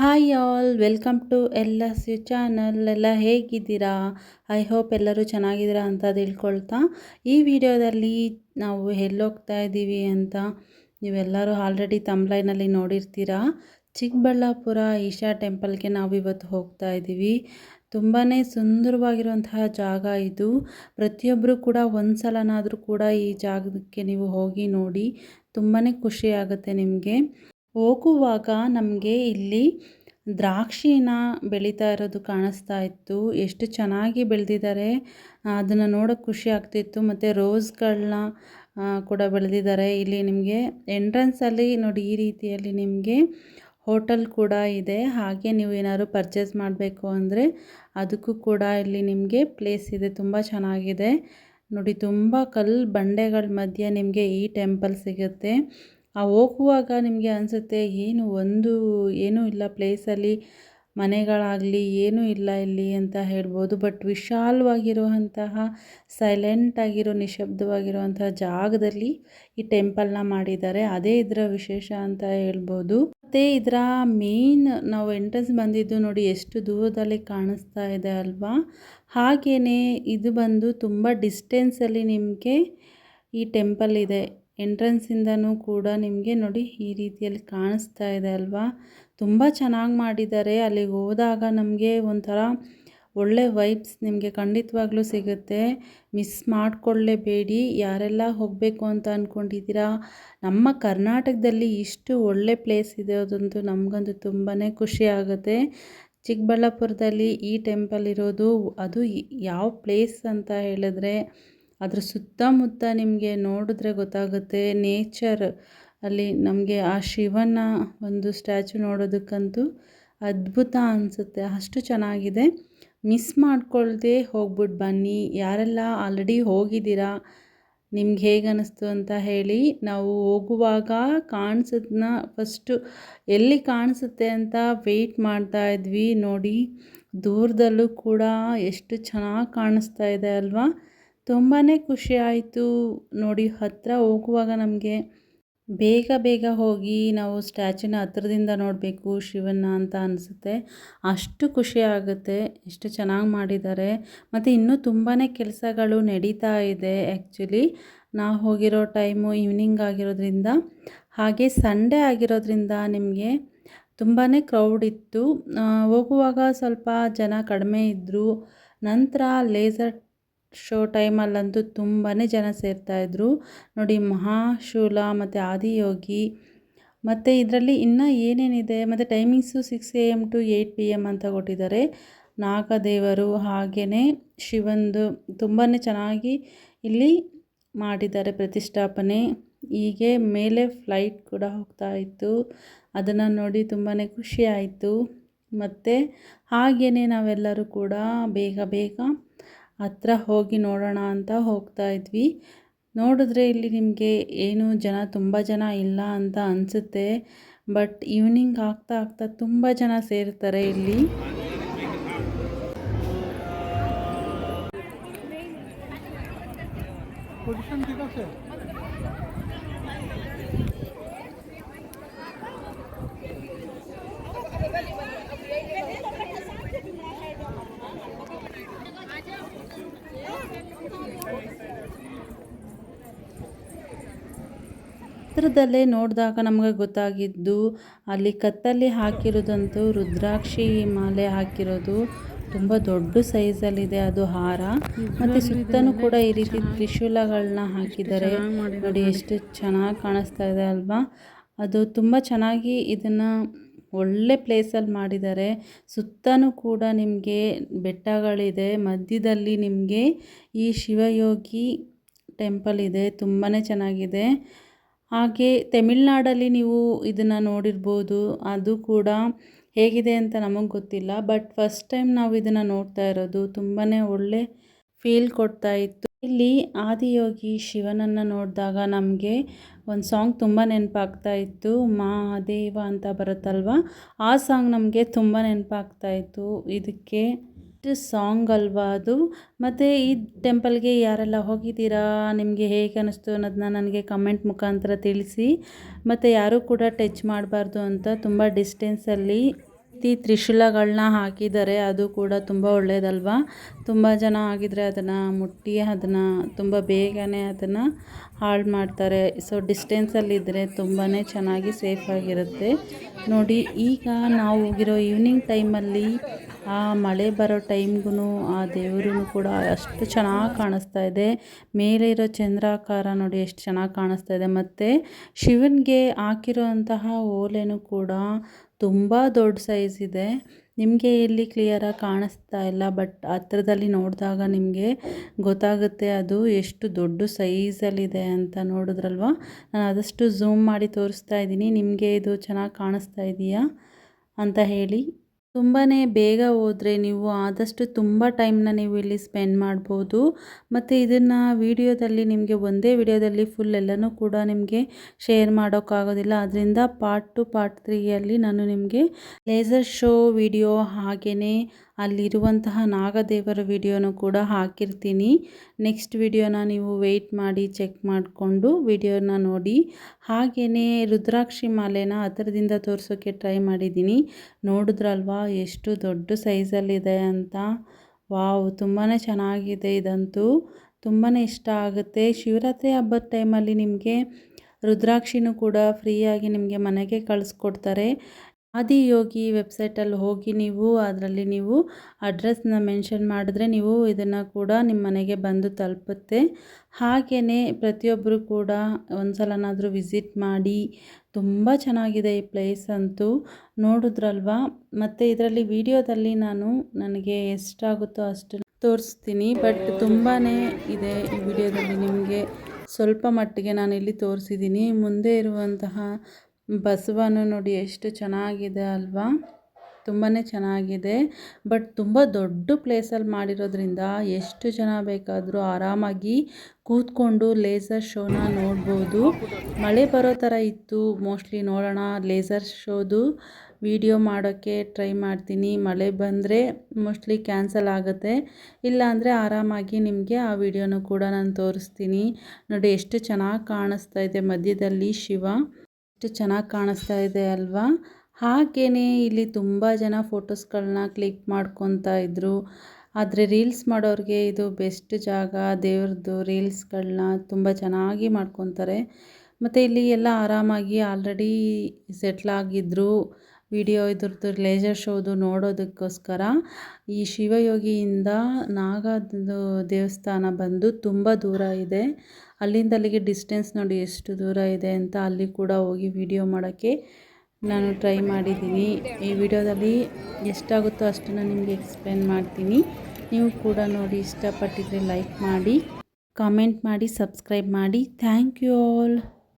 Hi all welcome to ಎಲ್ಲ C channel ಎಲ್ಲ ಹೇಗಿದ್ದೀರಾ? ಐ ಹೋಪ್ ಎಲ್ಲರೂ ಚೆನ್ನಾಗಿದ್ದೀರಾ ಅಂತ ತಿಳ್ಕೊಳ್ತಾ ಈ ವಿಡಿಯೋದಲ್ಲಿ ನಾವು ಎಲ್ಲೋಗ್ತಾ ಇದ್ದೀವಿ ಅಂತ ನೀವೆಲ್ಲರೂ ಆಲ್ರೆಡಿ ತಮ್ಲೈನಲ್ಲಿ ನೋಡಿರ್ತೀರಾ. ಚಿಕ್ಕಬಳ್ಳಾಪುರ ಈಶಾ ಟೆಂಪಲ್ಗೆ ನಾವು ಇವತ್ತು ಹೋಗ್ತಾ ಇದ್ದೀವಿ. ತುಂಬಾ ಸುಂದರವಾಗಿರುವಂತಹ ಜಾಗ ಇದು. ಪ್ರತಿಯೊಬ್ಬರು ಕೂಡ ಒಂದು ಸಲನಾದರೂ ಕೂಡ ಈ ಜಾಗಕ್ಕೆ ನೀವು ಹೋಗಿ ನೋಡಿ. ತುಂಬಾ ಖುಷಿಯಾಗುತ್ತೆ ನಿಮಗೆ. ಹೋಗುವಾಗ ನಮಗೆ ಇಲ್ಲಿ ದ್ರಾಕ್ಷಿನ ಬೆಳೀತಾ ಇರೋದು ಕಾಣಿಸ್ತಾ ಇತ್ತು. ಎಷ್ಟು ಚೆನ್ನಾಗಿ ಬೆಳೆದಿದ್ದಾರೆ. ಅದನ್ನು ನೋಡೋಕೆ ಖುಷಿ ಆಗ್ತಿತ್ತು. ಮತ್ತು ರೋಸ್ಗಳನ್ನ ಕೂಡ ಬೆಳೆದಿದ್ದಾರೆ. ಇಲ್ಲಿ ನಿಮಗೆ ಎಂಟ್ರೆನ್ಸಲ್ಲಿ ನೋಡಿ, ಈ ರೀತಿಯಲ್ಲಿ ನಿಮಗೆ ಹೋಟೆಲ್ ಕೂಡ ಇದೆ. ಹಾಗೆ ನೀವು ಏನಾದ್ರು ಪರ್ಚೇಸ್ ಮಾಡಬೇಕು ಅಂದರೆ ಅದಕ್ಕೂ ಕೂಡ ಇಲ್ಲಿ ನಿಮಗೆ ಪ್ಲೇಸ್ ಇದೆ. ತುಂಬ ಚೆನ್ನಾಗಿದೆ. ನೋಡಿ, ತುಂಬ ಕಲ್ಲು ಬಂಡೆಗಳ ಮಧ್ಯೆ ನಿಮಗೆ ಈ ಟೆಂಪಲ್ ಸಿಗುತ್ತೆ. ಆ ಹೋಗುವಾಗ ನಿಮಗೆ ಅನಿಸುತ್ತೆ, ಏನು ಒಂದು, ಏನೂ ಇಲ್ಲ ಪ್ಲೇಸಲ್ಲಿ, ಮನೆಗಳಾಗಲಿ, ಏನೂ ಇಲ್ಲ ಇಲ್ಲಿ ಅಂತ ಹೇಳ್ಬೋದು. ಬಟ್ ವಿಶಾಲವಾಗಿರುವಂತಹ ಸೈಲೆಂಟಾಗಿರೋ ನಿಶಬ್ದವಾಗಿರುವಂತಹ ಜಾಗದಲ್ಲಿ ಈ ಟೆಂಪಲ್ನ ಮಾಡಿದ್ದಾರೆ. ಅದೇ ಇದರ ವಿಶೇಷ ಅಂತ ಹೇಳ್ಬೋದು. ಮತ್ತು ಇದರ ಮೇನ್ ನಾವು ಎಂಟ್ರೆನ್ಸ್ ಬಂದಿದ್ದು ನೋಡಿ, ಎಷ್ಟು ದೂರದಲ್ಲಿ ಕಾಣಿಸ್ತಾ ಇದೆ ಅಲ್ವಾ? ಹಾಗೆಯೇ ಇದು ಬಂದು ತುಂಬ ಡಿಸ್ಟೆನ್ಸಲ್ಲಿ ನಿಮಗೆ ಈ ಟೆಂಪಲ್ ಇದೆ. ಎಂಟ್ರೆನ್ಸಿಂದನೂ ಕೂಡ ನಿಮಗೆ ನೋಡಿ ಈ ರೀತಿಯಲ್ಲಿ ಕಾಣಿಸ್ತಾ ಇದೆ ಅಲ್ವಾ? ತುಂಬ ಚೆನ್ನಾಗಿ ಮಾಡಿದ್ದಾರೆ. ಅಲ್ಲಿಗೆ ಹೋದಾಗ ನಮಗೆ ಒಂಥರ ಒಳ್ಳೆ ವೈಬ್ಸ್ ನಿಮಗೆ ಖಂಡಿತವಾಗ್ಲೂ ಸಿಗುತ್ತೆ. ಮಿಸ್ ಮಾಡಿಕೊಳ್ಳೇಬೇಡಿ. ಯಾರೆಲ್ಲ ಹೋಗಬೇಕು ಅಂತ ಅಂದ್ಕೊಂಡಿದ್ದೀರಾ ನಮ್ಮ ಕರ್ನಾಟಕದಲ್ಲಿ ಇಷ್ಟು ಒಳ್ಳೆ ಪ್ಲೇಸ್ ಇದೆ ಅದಂತೂ ನಮಗಂತೂ ತುಂಬಾ ಖುಷಿ ಆಗುತ್ತೆ. ಚಿಕ್ಕಬಳ್ಳಾಪುರದಲ್ಲಿ ಈ ಟೆಂಪಲ್ ಇರೋದು, ಅದು ಯಾವ ಪ್ಲೇಸ್ ಅಂತ ಹೇಳಿದ್ರೆ ಅದ್ರ ಸುತ್ತಮುತ್ತ ನಿಮಗೆ ನೋಡಿದ್ರೆ ಗೊತ್ತಾಗುತ್ತೆ ನೇಚರ್ ಅಲ್ಲಿ ನಮಗೆ ಆ ಶಿವನ ಒಂದು ಸ್ಟ್ಯಾಚು ನೋಡೋದಕ್ಕಂತೂ ಅದ್ಭುತ ಅನಿಸುತ್ತೆ. ಅಷ್ಟು ಚೆನ್ನಾಗಿದೆ. ಮಿಸ್ ಮಾಡ್ಕೊಳ್ಳದೆ ಹೋಗ್ಬಿಟ್ಟು ಬನ್ನಿ. ಯಾರೆಲ್ಲ ಆಲ್ರೆಡಿ ಹೋಗಿದ್ದೀರಾ, ನಿಮ್ಗೆ ಹೇಗೆ ಅನ್ನಿಸ್ತು ಅಂತ ಹೇಳಿ ನಾವು ಹೋಗುವಾಗ ಕಾಣಿಸೋದನ್ನ ಫಸ್ಟು ಎಲ್ಲಿ ಕಾಣಿಸುತ್ತೆ ಅಂತ ವೆಯ್ಟ್ ಮಾಡ್ತಾ ಇದ್ವಿ. ನೋಡಿ, ದೂರದಲ್ಲೂ ಕೂಡ ಎಷ್ಟು ಚೆನ್ನಾಗಿ ಕಾಣಿಸ್ತಾ ಇದೆ ಅಲ್ವಾ? ತುಂಬಾ ಖುಷಿ ಆಯಿತು ನೋಡಿ ಹತ್ತಿರ ಹೋಗುವಾಗ ನಮಗೆ ಬೇಗ ಬೇಗ ಹೋಗಿ ನಾವು ಸ್ಟ್ಯಾಚುನ ಹತ್ರದಿಂದ ನೋಡಬೇಕು ಶಿವನ ಅಂತ ಅನಿಸುತ್ತೆ. ಅಷ್ಟು ಖುಷಿ ಆಗುತ್ತೆ, ಎಷ್ಟು ಚೆನ್ನಾಗಿ ಮಾಡಿದ್ದಾರೆ. ಮತ್ತು ಇನ್ನೂ ತುಂಬಾ ಕೆಲಸಗಳು ನಡೀತಾ ಇದೆ ಆ್ಯಕ್ಚುಲಿ ನಾವು ಹೋಗಿರೋ ಟೈಮು ಈವ್ನಿಂಗ್ ಆಗಿರೋದ್ರಿಂದ, ಹಾಗೆ ಸಂಡೇ ಆಗಿರೋದ್ರಿಂದ ನಿಮಗೆ ತುಂಬಾ ಕ್ರೌಡ್ ಇತ್ತು. ಹೋಗುವಾಗ ಸ್ವಲ್ಪ ಜನ ಕಡಿಮೆ ಇದ್ದರು ನಂತರ ಲೇಸರ್ ಶೋ ಟೈಮಲ್ಲಂತೂ ತುಂಬಾ ಜನ ಸೇರ್ತಾಯಿದ್ರು ನೋಡಿ ಮಹಾಶೂಲ ಮತ್ತು ಆದಿಯೋಗಿ, ಮತ್ತು ಇದರಲ್ಲಿ ಇನ್ನೂ ಏನೇನಿದೆ? ಮತ್ತು timings six A M to eight P M ಅಂತ ಕೊಟ್ಟಿದ್ದಾರೆ. ನಾಗದೇವರು ಹಾಗೆಯೇ ಶಿವಂದು ತುಂಬಾ ಚೆನ್ನಾಗಿ ಇಲ್ಲಿ ಮಾಡಿದ್ದಾರೆ ಪ್ರತಿಷ್ಠಾಪನೆ. ಹೀಗೆ ಮೇಲೆ ಫ್ಲೈಟ್ ಕೂಡ ಹೋಗ್ತಾ ಇತ್ತು. ಅದನ್ನು ನೋಡಿ ತುಂಬಾ ಖುಷಿ ಆಯಿತು. ಮತ್ತು ಹಾಗೆಯೇ ನಾವೆಲ್ಲರೂ ಕೂಡ ಬೇಗ ಬೇಗ ಹತ್ರ ಹೋಗಿ ನೋಡೋಣ ಅಂತ ಹೋಗ್ತಾ ಇದ್ವಿ. ನೋಡಿದ್ರೆ ಇಲ್ಲಿ ನಿಮಗೆ ಏನು ಜನ ತುಂಬ ಜನ ಇಲ್ಲ ಅಂತ ಅನಿಸುತ್ತೆ. ಬಟ್ ಈವ್ನಿಂಗ್ ಆಗ್ತಾ ಆಗ್ತಾ ತುಂಬ ಜನ ಸೇರ್ತಾರೆ ಇಲ್ಲಿ. ಹತ್ರದಲ್ಲೇ ನೋಡಿದಾಗ ನಮಗೆ ಗೊತ್ತಾಗಿದ್ದು, ಅಲ್ಲಿ ಕತ್ತಲ್ಲಿ ಹಾಕಿರೋದಂತೂ ರುದ್ರಾಕ್ಷಿ ಮಾಲೆ ಹಾಕಿರೋದು. ತುಂಬ ದೊಡ್ಡ ಸೈಜಲ್ಲಿದೆ ಅದು ಹಾರ. ಮತ್ತು ಸುತ್ತಲೂ ಕೂಡ ಈ ರೀತಿ ತ್ರಿಶೂಲಗಳನ್ನ ಹಾಕಿದ್ದಾರೆ. ನೋಡಿ, ಎಷ್ಟು ಚೆನ್ನಾಗಿ ಕಾಣಿಸ್ತಾ ಇದೆ ಅಲ್ವಾ? ಅದು ತುಂಬ ಚೆನ್ನಾಗಿ ಇದನ್ನು ಒಳ್ಳೆ ಪ್ಲೇಸಲ್ಲಿ ಮಾಡಿದ್ದಾರೆ. ಸುತ್ತಲೂ ಕೂಡ ನಿಮಗೆ ಬೆಟ್ಟಗಳಿದೆ. ಮಧ್ಯದಲ್ಲಿ ನಿಮಗೆ ಈ ಶಿವಯೋಗಿ ಟೆಂಪಲ್ ಇದೆ. ತುಂಬಾ ಚೆನ್ನಾಗಿದೆ. ಹಾಗೆ ತಮಿಳ್ನಾಡಲ್ಲಿ ನೀವು ಇದನ್ನು ನೋಡಿರ್ಬೋದು. ಅದು ಕೂಡ ಹೇಗಿದೆ ಅಂತ ನಮಗೆ ಗೊತ್ತಿಲ್ಲ. ಬಟ್ ಫಸ್ಟ್ ಟೈಮ್ ನಾವು ಇದನ್ನು ನೋಡ್ತಾ ಇರೋದು. ತುಂಬಾ ಒಳ್ಳೆ ಫೀಲ್ ಕೊಡ್ತಾ ಇತ್ತು. ಇಲ್ಲಿ ಆದಿಯೋಗಿ ಶಿವನನ್ನು ನೋಡಿದಾಗ ನಮಗೆ ಒಂದು ಸಾಂಗ್ ತುಂಬ ನೆನಪಾಗ್ತಾ ಇತ್ತು ಮಹಾದೇವ ಅಂತ ಬರುತ್ತಲ್ವ? ಆ ಸಾಂಗ್ ನಮಗೆ ತುಂಬ ನೆನಪಾಗ್ತಾ ಇತ್ತು. ಇದಕ್ಕೆ ಸಾಂಗ್ ಅಲ್ವಾ ಅದು? ಮತ್ತು ಈ ಟೆಂಪಲ್ಗೆ ಯಾರೆಲ್ಲ ಹೋಗಿದ್ದೀರಾ? ನಿಮಗೆ ಹೇಗೆ ಅನ್ನಿಸ್ತು ಅನ್ನೋದನ್ನ ನನಗೆ ಕಮೆಂಟ್ ಮುಖಾಂತರ ತಿಳಿಸಿ. ಮತ್ತು ಯಾರೂ ಕೂಡ ಟಚ್ ಮಾಡಬಾರ್ದು ಅಂತ ತುಂಬ ಡಿಸ್ಟೆನ್ಸಲ್ಲಿ ರೀತಿ ತ್ರಿಶೂಲಗಳನ್ನ ಹಾಕಿದ್ದಾರೆ ಅದು ಕೂಡ ತುಂಬ ಒಳ್ಳೆಯದಲ್ವಾ ತುಂಬ ಜನ ಆಗಿದ್ರೆ ಅದನ್ನು ಮುಟ್ಟಿ, ಅದನ್ನು ತುಂಬ ಬೇಗನೆ ಅದನ್ನು ಹಾಳು ಮಾಡ್ತಾರೆ. ಸೊ ಡಿಸ್ಟೆನ್ಸಲ್ಲಿದ್ದರೆ ತುಂಬಾ ಚೆನ್ನಾಗಿ ಸೇಫಾಗಿರುತ್ತೆ ನೋಡಿ, ಈಗ ನಾವು ಹೋಗಿರೋ ಈವ್ನಿಂಗ್ ಟೈಮಲ್ಲಿ ಆ ಮಳೆ ಬರೋ ಟೈಮ್ಗೂ ಆ ದೇವರು ಕೂಡ ಅಷ್ಟು ಚೆನ್ನಾಗಿ ಕಾಣಿಸ್ತಾ ಇದೆ. ಮೇಲೆ ಇರೋ ಚಂದ್ರಾಕಾರ ನೋಡಿ ಎಷ್ಟು ಚೆನ್ನಾಗಿ ಕಾಣಿಸ್ತಾ ಇದೆ. ಮತ್ತು ಶಿವನಿಗೆ ಹಾಕಿರುವಂತಹ ಓಲೆನೂ ಕೂಡ ತುಂಬ ದೊಡ್ಡ ಸೈಜ್ ಇದೆ. ನಿಮಗೆ ಇಲ್ಲಿ ಕ್ಲಿಯರಾಗಿ ಕಾಣಿಸ್ತಾ ಇಲ್ಲ ಬಟ್ ಹತ್ರದಲ್ಲಿ ನೋಡಿದಾಗ ನಿಮಗೆ ಗೊತ್ತಾಗುತ್ತೆ ಅದು ಎಷ್ಟು ದೊಡ್ಡ ಸೈಜಲ್ಲಿದೆ ಅಂತ ನೋಡಿದ್ರಲ್ವ? ನಾನು ಆದಷ್ಟು ಝೂಮ್ ಮಾಡಿ ತೋರಿಸ್ತಾ ಇದ್ದೀನಿ. ನಿಮಗೆ ಇದು ಚೆನ್ನಾಗಿ ಕಾಣಿಸ್ತಾ ಇದೆಯಾ ಅಂತ ಹೇಳಿ. ತುಂಬಾ ಬೇಗ ಹೋದರೆ ನೀವು ಆದಷ್ಟು ತುಂಬ ಟೈಮ್ನ ನೀವು ಇಲ್ಲಿ ಸ್ಪೆಂಡ್ ಮಾಡ್ಬೋದು. ಮತ್ತು ಇದನ್ನು ವಿಡಿಯೋದಲ್ಲಿ ನಿಮಗೆ ಒಂದೇ ವಿಡಿಯೋದಲ್ಲಿ ಫುಲ್ ಎಲ್ಲನೂ ಕೂಡ ನಿಮಗೆ ಶೇರ್ ಮಾಡೋಕ್ಕಾಗೋದಿಲ್ಲ. ಅದರಿಂದ ಪಾರ್ಟ್ ಟು ಪಾರ್ಟ್ ತ್ರೀಯಲ್ಲಿ ನಾನು ನಿಮಗೆ ಲೇಸರ್ ಶೋ ವಿಡಿಯೋ ಹಾಗೆಯೇ ಅಲ್ಲಿರುವಂತಹ ನಾಗದೇವರ ವಿಡಿಯೋನು ಕೂಡ ಹಾಕಿರ್ತೀನಿ. ನೆಕ್ಸ್ಟ್ ವಿಡಿಯೋನ ನೀವು ವೆಯ್ಟ್ ಮಾಡಿ ಚೆಕ್ ಮಾಡಿಕೊಂಡು ವಿಡಿಯೋನ ನೋಡಿ. ಹಾಗೆಯೇ ರುದ್ರಾಕ್ಷಿ ಮಾಲೆನ ಹತ್ರದಿಂದ ತೋರಿಸೋಕ್ಕೆ ಟ್ರೈ ಮಾಡಿದ್ದೀನಿ. ನೋಡಿದ್ರಲ್ವಾ, ಎಷ್ಟು ದೊಡ್ಡ ಸೈಜಲ್ಲಿದೆ ಅಂತ. ವಾವ್ ತುಂಬಾ ಚೆನ್ನಾಗಿದೆ ಇದಂತೂ. ತುಂಬಾ ಇಷ್ಟ ಆಗುತ್ತೆ. ಶಿವರಾತ್ರಿ ಹಬ್ಬದ ಟೈಮಲ್ಲಿ ನಿಮಗೆ ರುದ್ರಾಕ್ಷಿನೂ ಕೂಡ ಫ್ರೀಯಾಗಿ ನಿಮಗೆ ಮನೆಗೆ ಕಳಿಸ್ಕೊಡ್ತಾರೆ. ಆದಿಯೋಗಿ ವೆಬ್ಸೈಟಲ್ಲಿ ಹೋಗಿ ನೀವು ಅದರಲ್ಲಿ ನೀವು ಅಡ್ರೆಸ್ನ ಮೆನ್ಷನ್ ಮಾಡಿದ್ರೆ ನೀವು ಇದನ್ನು ಕೂಡ ನಿಮ್ಮ ಮನೆಗೆ ಬಂದು ತಲುಪುತ್ತೆ. ಹಾಗೆಯೇ ಪ್ರತಿಯೊಬ್ಬರು ಕೂಡ ಒಂದು ಸಲನಾದರೂ ವಿಸಿಟ್ ಮಾಡಿ, ತುಂಬ ಚೆನ್ನಾಗಿದೆ ಈ ಪ್ಲೇಸ್ ಅಂತೂ ನೋಡಿದ್ರಲ್ವಾ? ಮತ್ತು ಇದರಲ್ಲಿ ವಿಡಿಯೋದಲ್ಲಿ ನಾನು ನನಗೆ ಎಷ್ಟಾಗುತ್ತೋ ಅಷ್ಟು ತೋರಿಸ್ತೀನಿ. ಬಟ್ ತುಂಬಾ ಇದೆ ಈ ವಿಡಿಯೋದಲ್ಲಿ ನಿಮಗೆ ಸ್ವಲ್ಪ ಮಟ್ಟಿಗೆ ನಾನು ಇಲ್ಲಿ ತೋರಿಸಿದ್ದೀನಿ. ಮುಂದೆ ಇರುವಂತಹ ಬಸವನು ನೋಡಿ ಎಷ್ಟು ಚೆನ್ನಾಗಿದೆ ಅಲ್ವಾ? ತುಂಬಾ ಚೆನ್ನಾಗಿದೆ. ಬಟ್ ತುಂಬ ದೊಡ್ಡ ಪ್ಲೇಸಲ್ಲಿ ಮಾಡಿರೋದ್ರಿಂದ ಎಷ್ಟು ಜನ ಬೇಕಾದರೂ ಆರಾಮಾಗಿ ಕೂತ್ಕೊಂಡು ಲೇಸರ್ ಶೋನ ನೋಡ್ಬೋದು. ಮಳೆ ಬರೋ ಥರ ಇತ್ತು. ಮೋಸ್ಟ್ಲಿ ನೋಡೋಣ ಲೇಸರ್ ಶೋದು ವಿಡಿಯೋ ಮಾಡೋಕ್ಕೆ ಟ್ರೈ ಮಾಡ್ತೀನಿ. ಮಳೆ ಬಂದರೆ ಮೋಸ್ಟ್ಲಿ ಕ್ಯಾನ್ಸಲ್ ಆಗುತ್ತೆ. ಇಲ್ಲಾಂದರೆ ಆರಾಮಾಗಿ ನಿಮಗೆ ಆ ವಿಡಿಯೋನು ಕೂಡ ನಾನು ತೋರಿಸ್ತೀನಿ. ನೋಡಿ, ಎಷ್ಟು ಚೆನ್ನಾಗಿ ಕಾಣಿಸ್ತಾ ಇದೆ ಮಧ್ಯದಲ್ಲಿ ಶಿವ. ಎಷ್ಟು ಚೆನ್ನಾಗಿ ಕಾಣಿಸ್ತಾ ಇದೆ ಅಲ್ವಾ? ಹಾಗೇ ಇಲ್ಲಿ ತುಂಬ ಜನ ಫೋಟೋಸ್ಗಳನ್ನ ಕ್ಲಿಕ್ ಮಾಡ್ಕೊತಾ ಇದ್ದರು ಆದರೆ ರೀಲ್ಸ್ ಮಾಡೋರಿಗೆ ಇದು ಬೆಸ್ಟ್ ಜಾಗ. ದೇವ್ರದ್ದು ರೀಲ್ಸ್ಗಳನ್ನ ತುಂಬ ಚೆನ್ನಾಗಿ ಮಾಡ್ಕೊತಾರೆ. ಮತ್ತು ಇಲ್ಲಿ ಎಲ್ಲ ಆರಾಮಾಗಿ ಆಲ್ರೆಡಿ ಸೆಟ್ಲಾಗಿದ್ದರು ವಿಡಿಯೋ ಇದ್ರದ್ದು ಲೇಜರ್ ಶೋದು ನೋಡೋದಕ್ಕೋಸ್ಕರ ಈ ಶಿವಯೋಗಿಯಿಂದ ನಾಗದ್ದು ದೇವಸ್ಥಾನ ಬಂದು ತುಂಬ ದೂರ ಇದೆ. ಅಲ್ಲಿಂದ ಅಲ್ಲಿಗೆ ಡಿಸ್ಟೆನ್ಸ್ ನೋಡಿ ಎಷ್ಟು ದೂರ ಇದೆ ಅಂತ ಅಲ್ಲಿ ಕೂಡ ಹೋಗಿ ವಿಡಿಯೋ ಮಾಡೋಕ್ಕೆ ನಾನು ಟ್ರೈ ಮಾಡಿದ್ದೀನಿ. ಈ ವಿಡಿಯೋದಲ್ಲಿ ಎಷ್ಟಾಗುತ್ತೋ ಅಷ್ಟನ್ನು ನಿಮಗೆ ಎಕ್ಸ್ಪ್ಲೇನ್ ಮಾಡ್ತೀನಿ. ನೀವು ಕೂಡ ನೋಡಿ ಇಷ್ಟಪಟ್ಟಿದ್ರೆ ಲೈಕ್ ಮಾಡಿ ಕಾಮೆಂಟ್ ಮಾಡಿ ಸಬ್ಸ್ಕ್ರೈಬ್ ಮಾಡಿ. Thank you all